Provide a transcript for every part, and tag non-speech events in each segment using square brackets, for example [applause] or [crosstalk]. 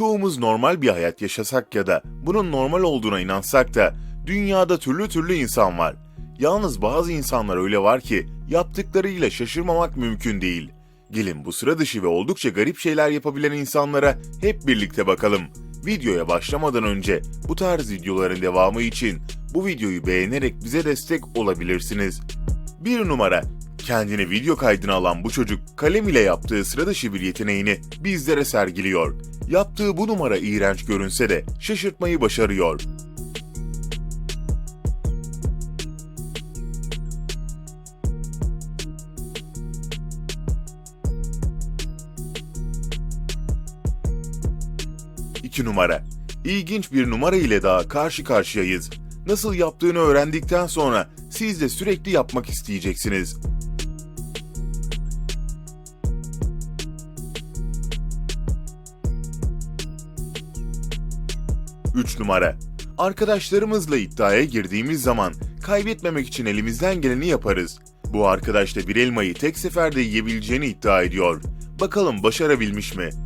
Çoğumuz normal bir hayat yaşasak ya da bunun normal olduğuna inansak da dünyada türlü türlü insan var. Yalnız bazı insanlar öyle var ki yaptıklarıyla şaşırmamak mümkün değil. Gelin bu sıra dışı ve oldukça garip şeyler yapabilen insanlara hep birlikte bakalım. Videoya başlamadan önce bu tarz videoların devamı için bu videoyu beğenerek bize destek olabilirsiniz. Bir numara. Kendini video kaydına alan bu çocuk kalem ile yaptığı sıra dışı bir yeteneğini bizlere sergiliyor. Yaptığı bu numara iğrenç görünse de şaşırtmayı başarıyor. İki numara. İlginç bir numara ile daha karşı karşıyayız. Nasıl yaptığını öğrendikten sonra siz de sürekli yapmak isteyeceksiniz. 3 numara. Arkadaşlarımızla iddiaya girdiğimiz zaman kaybetmemek için elimizden geleni yaparız. Bu arkadaş da bir elmayı tek seferde yiyebileceğini iddia ediyor. Bakalım başarabilmiş mi? [laughs]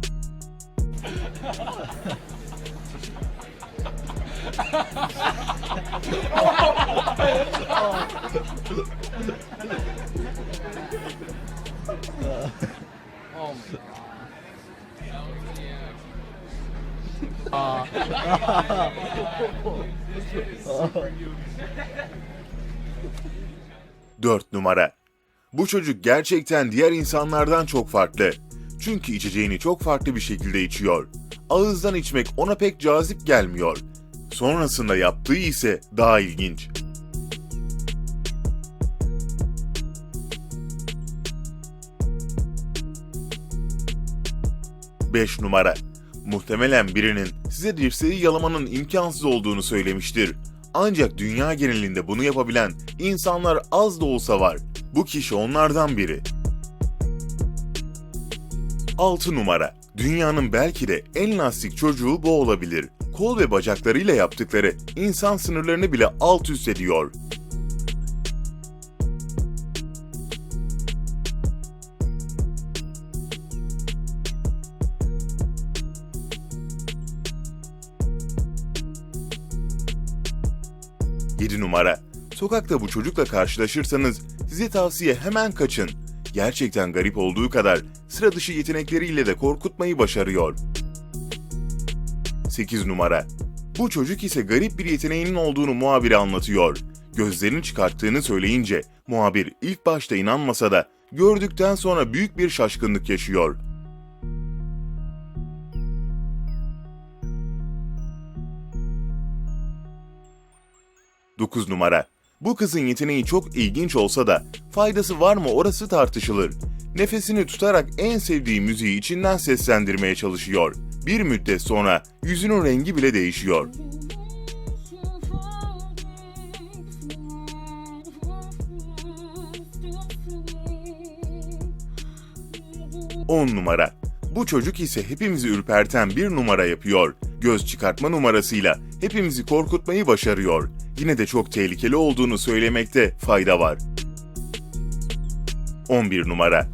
Dört numara. Bu çocuk gerçekten diğer insanlardan çok farklı. Çünkü içeceğini çok farklı bir şekilde içiyor. Ağızdan içmek ona pek cazip gelmiyor. Sonrasında yaptığı ise daha ilginç. Beş numara. Muhtemelen birinin size dirseği yalamanın imkansız olduğunu söylemiştir. Ancak dünya genelinde bunu yapabilen insanlar az da olsa var. Bu kişi onlardan biri. 6 numara. Dünyanın belki de en lastik çocuğu bu olabilir. Kol ve bacaklarıyla yaptıkları insan sınırlarını bile alt üst ediyor. Yedi numara. Sokakta bu çocukla karşılaşırsanız size tavsiye hemen kaçın. Gerçekten garip olduğu kadar sıra dışı yetenekleriyle de korkutmayı başarıyor. 8 numara. Bu çocuk ise garip bir yeteneğinin olduğunu muhabire anlatıyor. Gözlerini çıkarttığını söyleyince muhabir ilk başta inanmasa da gördükten sonra büyük bir şaşkınlık yaşıyor. Dokuz numara. Bu kızın yeteneği çok ilginç olsa da faydası var mı orası tartışılır. Nefesini tutarak en sevdiği müziği içinden seslendirmeye çalışıyor. Bir müddet sonra yüzünün rengi bile değişiyor. 10 numara. Bu çocuk ise hepimizi ürperten bir numara yapıyor. Göz çıkartma numarasıyla hepimizi korkutmayı başarıyor. Yine de çok tehlikeli olduğunu söylemekte fayda var. 11 numara.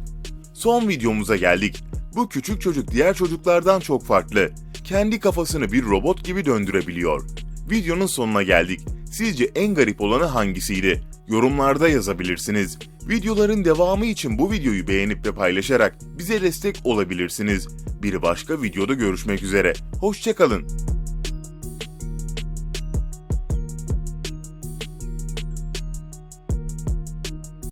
Son videomuza geldik. Bu küçük çocuk diğer çocuklardan çok farklı. Kendi kafasını bir robot gibi döndürebiliyor. Videonun sonuna geldik. Sizce en garip olanı hangisiydi? Yorumlarda yazabilirsiniz. Videoların devamı için bu videoyu beğenip ve paylaşarak bize destek olabilirsiniz. Bir başka videoda görüşmek üzere. Hoşçakalın.